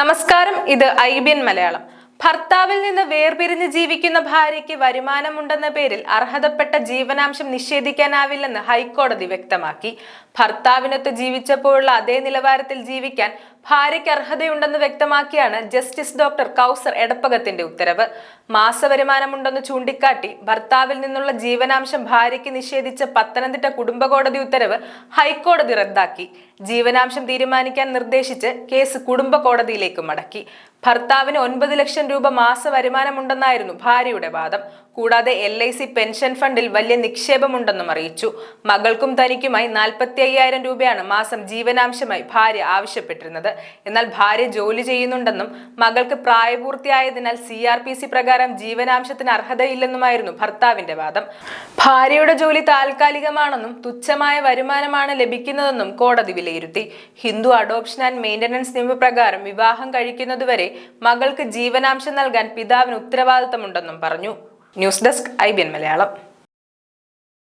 നമസ്കാരം ഇത് I B N Malayalam. ഭർത്താവിൽ നിന്ന് വേർപിരിഞ്ഞ് ജീവിക്കുന്ന ഭാര്യയ്ക്ക് വരുമാനമുണ്ടെന്ന പേരിൽ അർഹതപ്പെട്ട ജീവനാംശം നിഷേധിക്കാനാവില്ലെന്ന് ഹൈക്കോടതി വ്യക്തമാക്കി. ഭർത്താവിനൊത്ത് ജീവിച്ചപ്പോഴുള്ള അതേ നിലവാരത്തിൽ ജീവിക്കാൻ ഭാര്യയ്ക്ക് അർഹതയുണ്ടെന്ന് വ്യക്തമാക്കിയാണ് ജസ്റ്റിസ് ഡോക്ടർ കൗസർ എടപ്പകത്തിന്റെ ഉത്തരവ്. മാസവരുമാനമുണ്ടെന്ന് ചൂണ്ടിക്കാട്ടി ഭർത്താവിൽ നിന്നുള്ള ജീവനാംശം ഭാര്യയ്ക്ക് നിഷേധിച്ച പത്തനംതിട്ട കുടുംബ കോടതി ഉത്തരവ് ഹൈക്കോടതി റദ്ദാക്കി. ജീവനാംശം തീരുമാനിക്കാൻ നിർദ്ദേശിച്ച് കേസ് കുടുംബ കോടതിയിലേക്ക് മടക്കി. ഭർത്താവിന് ഒൻപത് ലക്ഷം രൂപ മാസ വരുമാനമുണ്ടെന്നായിരുന്നു ഭാര്യയുടെ വാദം. കൂടാതെ എൽ ഐ സി പെൻഷൻ ഫണ്ടിൽ വലിയ നിക്ഷേപമുണ്ടെന്നും അറിയിച്ചു. മകൾക്കും തനിക്കുമായി നാൽപ്പത്തി അയ്യായിരം രൂപയാണ് മാസം ജീവനാംശമായി ഭാര്യ ആവശ്യപ്പെട്ടിരുന്നത്. എന്നാൽ ഭാര്യ ജോലി ചെയ്യുന്നുണ്ടെന്നും മകൾക്ക് പ്രായപൂർത്തിയായതിനാൽ സി ആർ പി സി പ്രകാരം ജീവനാംശത്തിന് അർഹതയില്ലെന്നുമായിരുന്നു ഭർത്താവിന്റെ വാദം. ഭാര്യയുടെ ജോലി താൽക്കാലികമാണെന്നും തുച്ഛമായ വരുമാനമാണ് ലഭിക്കുന്നതെന്നും കോടതി വിലയിരുത്തി. ഹിന്ദു അഡോപ്ഷൻ ആൻഡ് മെയിന്റനൻസ് നിയമപ്രകാരം വിവാഹം കഴിക്കുന്നതുവരെ മകൾക്ക് ജീവനാംശം നൽകാൻ പിതാവിന് ഉത്തരവാദിത്തമുണ്ടെന്നും പറഞ്ഞു. News desk I B N Malayalam.